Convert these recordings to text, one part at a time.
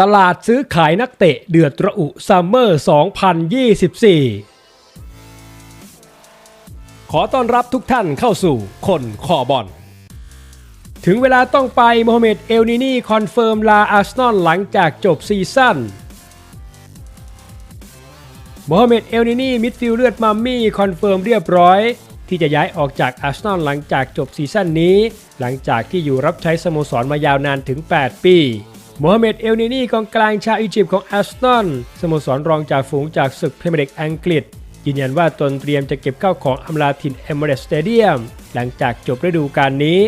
ตลาดซื้อขายนักเตะเดือดระอุซัมเมอร์ 2024 ขอต้อนรับทุกท่านเข้าสู่คนคอบอล ถึงเวลาต้องไปโมฮัมเหม็ดเอลนินีคอนเฟิร์มลาอาร์เซนอลหลังจากจบซีซั่นโมฮัมเหม็ดเอลนินีมิดฟิลด์เลือดมัมมี่คอนเฟิร์มเรียบร้อย ที่จะย้ายออกจากอาร์เซนอลหลังจากจบซีซั่นนี้ หลังจากที่อยู่รับใช้สโมสรมายาวนานถึง 8 ปี โมฮัมเหม็ดเอลนินีกองกลางชาวอียิปต์ของแอาร์เซนสโมสรรองจ่าฝูงจากศึกพรีเมียร์ลีกอังกฤษ ยืนยันว่าตนเตรียมจะเก็บเข้าวของอำลาถิ่นเอมิเรตสเตเดียมหลังจากจบฤดูกาลนี้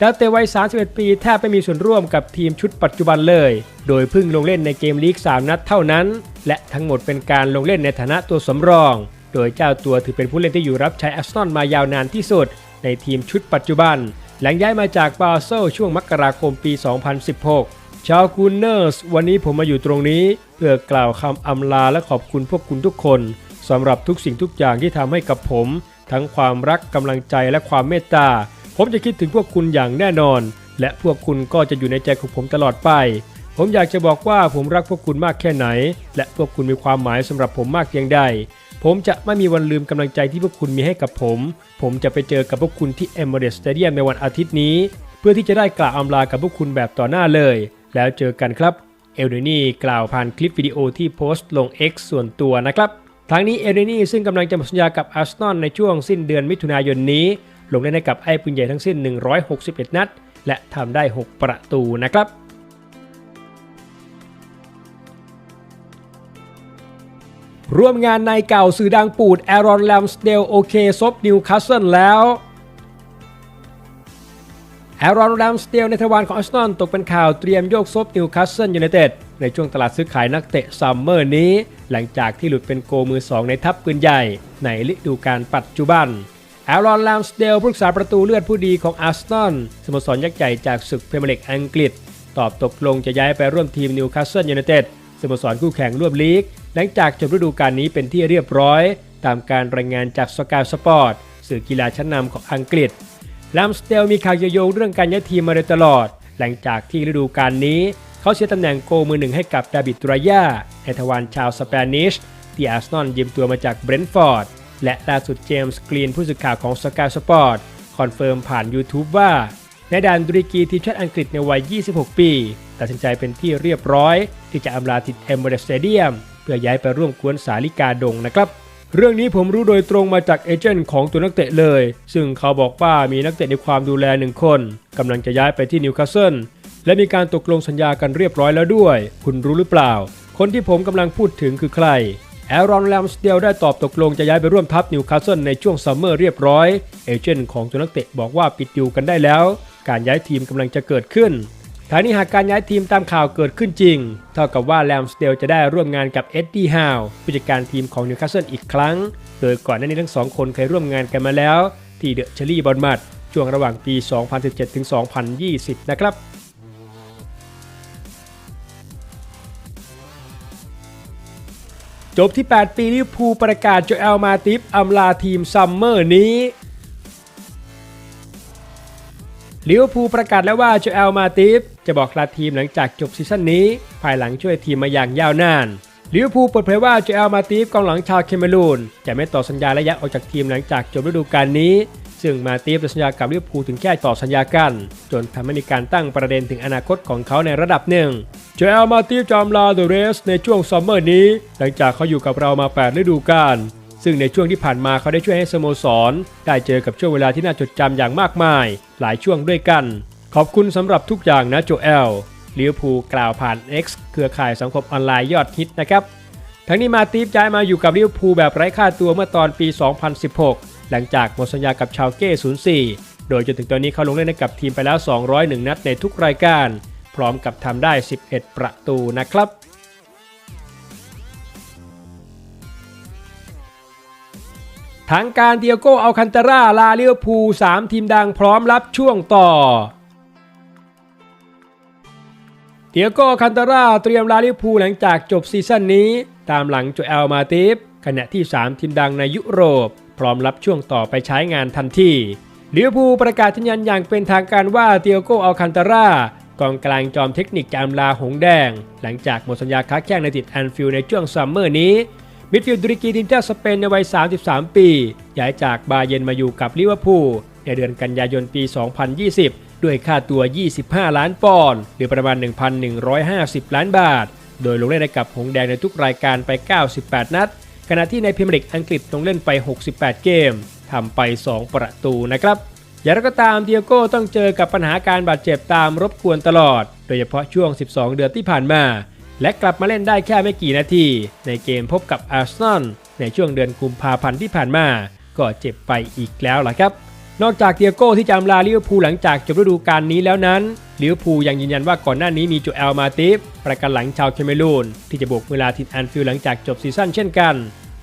ดาวเตะวัย 31 ปีแทบไม่มีส่วนร่วมกับทีมชุดปัจจุบันเลย โดยเพิ่งลงเล่นในเกมลีก 3 นัดเท่านั้น และทั้งหมดเป็นการลงเล่นในฐานะตัวสำรอง โดยเจ้าตัวถือเป็นผู้เล่นที่อยู่รับใช้แอาร์เซนมายาวนานที่สุด ในทีมชุดปัจจุบัน หลังย้ายมาจากบาเซลช่วงมกราคมปี 2016 ชาวกูนเนอร์สวันนี้ผมมาอยู่ตรงนี้ เพื่อกล่าวคำอำลาและขอบคุณพวกคุณทุกคนสำหรับทุกสิ่งทุกอย่างที่ทำให้กับผม ทั้งความรักกำลังใจและความเมตตา ผมจะคิดถึงพวกคุณอย่างแน่นอน และพวกคุณก็จะอยู่ในใจของผมตลอดไป ผมอยากจะบอกว่าผมรักพวกคุณมากแค่ไหน และพวกคุณมีความหมายสำหรับผมมากเพียงใด ผมจะไม่มีวันลืมกำลังใจที่พวกคุณมีให้กับผม ผมจะไปเจอกับพวกคุณที่เอม r a t e s Stadium ในวันอาทิตย์นี้ เพื่อที่จะได้กล่าวอำลากับพวกคุณแบบต่อหน้าเลย แล้วเจอกันครับ เอลเดนี่กล่าวผ่านคลิปวิดีโอที่โพสต์ลง X ส่วนตัวนะครับทั้งนี้เอลเดนี่ซึ่งกำลังจะหมดสัญญากับอาร์เซนอลในช่วงสิ้นเดือนมิถุนายนนี้ ลงเล่นให้กับไอ้ปืนใหญ่ทั้งสิ้น 161 นัด และทำได้ 6 ประตูนะครับร่วมงานในเก่าสื่อดังปูดแอรอนแลมสเดลโอเคซบนิวคาสเซิลแล้ว แอรอนแรมสเดลในทวารของอาร์เซนอลตกเป็นข่าวเตรียมโยกซบนิวคาสเซิลยูไนเต็ดในช่วงตลาดซื้อขายนักเตะซัมเมอร์นี้ หลังจากที่หลุดเป็นโกมือ 2 ในทัพปืนใหญ่ ในฤดูกาลปัจจุบันแอรอนแรมสเดลผู้รักษาประตูเลือดผู้ดีของอาร์เซนอลสโมสรยักษ์ใหญ่จากศึกพรีเมียร์ลีกอังกฤษ ตอบตกลงจะย้ายไปร่วมทีมนิวคาสเซิลยูไนเต็ดสโมสรคู่แข่งร่วมลีก หลังจากจบฤดูกาลนี้เป็นที่เรียบร้อย ตามการรายงานจากสกายสปอร์ตสื่อกีฬาชั้นนำของอังกฤษ แลมสเตลมีข่าวโยงเรื่องการย้ายทีมมาโดยตลอด หลังจากที่ฤดูกาลนี้ เขาเสียตำแหน่งโกมือหนึ่งให้กับดาบิดตุรายาในทวารชาวสเปนิชที่อาร์เซนอลยืมตัวมาจากเบรนท์ฟอร์ด และล่าสุดเจมส์กรีนผู้สื่อข่าวของสกายสปอร์ตคอนเฟิร์มผ่าน YouTube ว่า ในดานดุริกีทีมชาติอังกฤษในวัย 26 ปี ตัดสินใจเป็นที่เรียบร้อย ที่จะอำลาทิดเอมเบรสเตเดียม เพื่อย้ายไปร่วมกวนสาลิกาดงนะครับ เรื่องนี้ผมรู้โดยตรงมาจากเอเจนต์ของตัวนักเตะเลย ซึ่งเขาบอกว่ามีนักเตะในความดูแลหนึ่งคนกำลังจะย้ายไปที่นิวคาสเซิลและมีการตกลงสัญญากันเรียบร้อยแล้วด้วย คุณรู้หรือเปล่า คนที่ผมกำลังพูดถึงคือใครแอรอนแลมสเดลได้ตอบตกลงจะย้ายไปร่วมทัพนิวคาสเซิลในช่วงซัมเมอร์เรียบร้อย เอเจนต์ของตัวนักเตะบอกว่าปิดอยู่กันได้แล้ว การย้ายทีมกำลังจะเกิดขึ้น ทางนี้หากการย้ายทีมตามข่าวเกิดขึ้นจริง เท่ากับว่าแลมสเดลจะได้ร่วมงานกับเอ็ดดี้ฮาวผู้จัดการทีมของนิวคาสเซิลอีกครั้ง โดยก่อนหน้านี้ทั้งสองคนเคยร่วมงานกันมาแล้ว ที่เดอะเชอรี่บอลมัดช่วงระหว่างปี 2017ถึง2020 นะครับจบที่ 8 ปีลิเวอร์พูลประกาศโจเอลมาติฟอำลาทีมซัมเมอร์นี้ ลิเวอร์พูลประกาศแล้วว่าโจเอลมาติฟจะบอกลาทีมหลังจากจบซีซั่นนี้ ภายหลังช่วยทีมมาอย่างยาวนานลิเวอร์พูลเปิดเผยว่าโจเอลมาติฟกองหลังชาวเคเมรูนจะไม่ต่อสัญญาระยะออกจากทีมหลังจากจบฤดูกาลนี้ ซึ่งมาติฟสัญญากับลิเวอร์พูลถึงแค่ต่อสัญญากัน จนทำให้มีการตั้งประเด็นถึงอนาคตของเขาในระดับหนึ่งโจเอลมาติฟจอมลาเดอะเรสในช่วงซัมเมอร์นี้ หลังจากเขาอยู่กับเรามา 8 ฤดูกาล ซึ่งในช่วงที่ผ่านมาเขาได้ช่วยให้สโมสร ได้เจอกับช่วงเวลาที่น่าจดจำอย่างมากมาย หลายช่วงด้วยกัน ขอบคุณสำหรับทุกอย่างนะโจเอลลิเวอร์พูลกล่าวผ่าน X เครือข่ายสังคมออนไลน์ยอดฮิตนะครับทั้งนี้มาติฟย้ายมาอยู่กับลิเวอร์พูลแบบไร้ค่าตัวเมื่อตอนปี 2016 หลังจากหมดสัญญากับชาวเก้ 04 โดยจนถึงตอนนี้เขาลงเล่นให้กับทีมไปแล้ว 201 นัดในทุกรายการ พร้อมกับทำได้ 11 ประตูนะครับ ทางการเดียโกอัลคันตาร่าลาลิเวอพูล3ทีมดังพร้อมรับช่วงต่อ เดียโกคันตาร่าเตรียมลาลิเวพูหลังจากจบซีซั่นนี้ ตามหลังโจเอลมาติฟขณะที่ 3 ทีมดังในยุโรป พร้อมรับช่วงต่อไปใช้งานทันทีลิเวอร์พูลประกาศยืนยันอย่างเป็นทางการว่าเดียโกอัลคันตาร่ากองกลางจอมเทคนิคจามลาหงแดง หลังจากหมดสัญญาค้าแข้งในติดแอนฟิลในช่วงซัมเมอร์นี้ มิดฟิลด์ตุรกีทีมชาติสเปนในวัย 33 ปี ย้ายจากบาเยนมาอยู่กับลิเวอร์พูลในเดือนกันยายนปี 2020 ด้วยค่าตัว 25 ล้านปอนด์หรือประมาณ 1,150 ล้านบาท โดยลงเล่นให้กับหงแดงในทุกรายการไป 98 นัด ขณะที่ในพรีเมียร์ลีกอังกฤษลงเล่นไป 68 เกมทำไป 2 ประตูนะครับอย่างไรก็ตามเดียโก้ต้องเจอกับปัญหาการบาดเจ็บตามรบกวนตลอด โดยเฉพาะช่วง 12 เดือนที่ผ่านมา และกลับมาเล่นได้แค่ไม่กี่นาที ในเกมพบกับอาร์เซนอลในช่วงเดือนกุมภาพันธ์ที่ผ่านมา ก็เจ็บไปอีกแล้วล่ะครับ นอกจากเดียโก้ที่จำลาลิเวอร์พูลหลังจากจบฤดูกาลนี้แล้วนั้นลิเวอร์พูลยังยืนยันว่าก่อนหน้านี้มีโจเอลมาติฟประกันหลังชาวเคเมรูนที่จะบุกเวลาทินแอนฟิลด์หลังจากจบซีซั่นเช่นกัน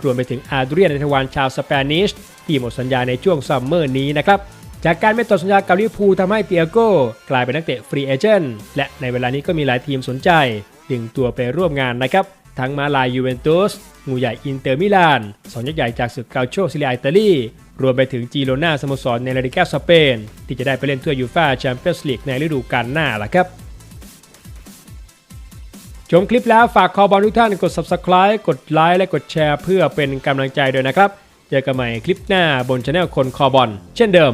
รวมไปถึงอาเดรียนในทวานชาวสเปนิชที่หมดสัญญาในช่วงซัมเมอร์นี้นะครับจากการไม่ต่อสัญญากับลิเวอร์พูลทำให้เตียโก้กลายเป็นนักเตะฟรีเอเจนต์และในเวลานี้ก็มีหลายทีมสนใจ ดึงตัวไปร่วมงานนะครับ ทั้งมาลายยูเวนตุสงูใหญ่อินเตอร์มิลานสองยักษ์ใหญ่จากศึกเกาโชซิเลียอิตาลีรวมไปถึงจีโรนาสโมสรในลาลิกาสเปน ที่จะได้ไปเล่นถ้วยยูฟ่าแชมเปี้ยนส์ลีกในฤดูกาลหน้าล่ะครับชมคลิปแล้วฝากคอบอลทุกท่านกด subscribe กดไลค์และกดแชร์เพื่อเป็นกำลังใจด้วยนะครับ เจอกันใหม่คลิปหน้าบนช anel คนคอบอลเช่นเดิม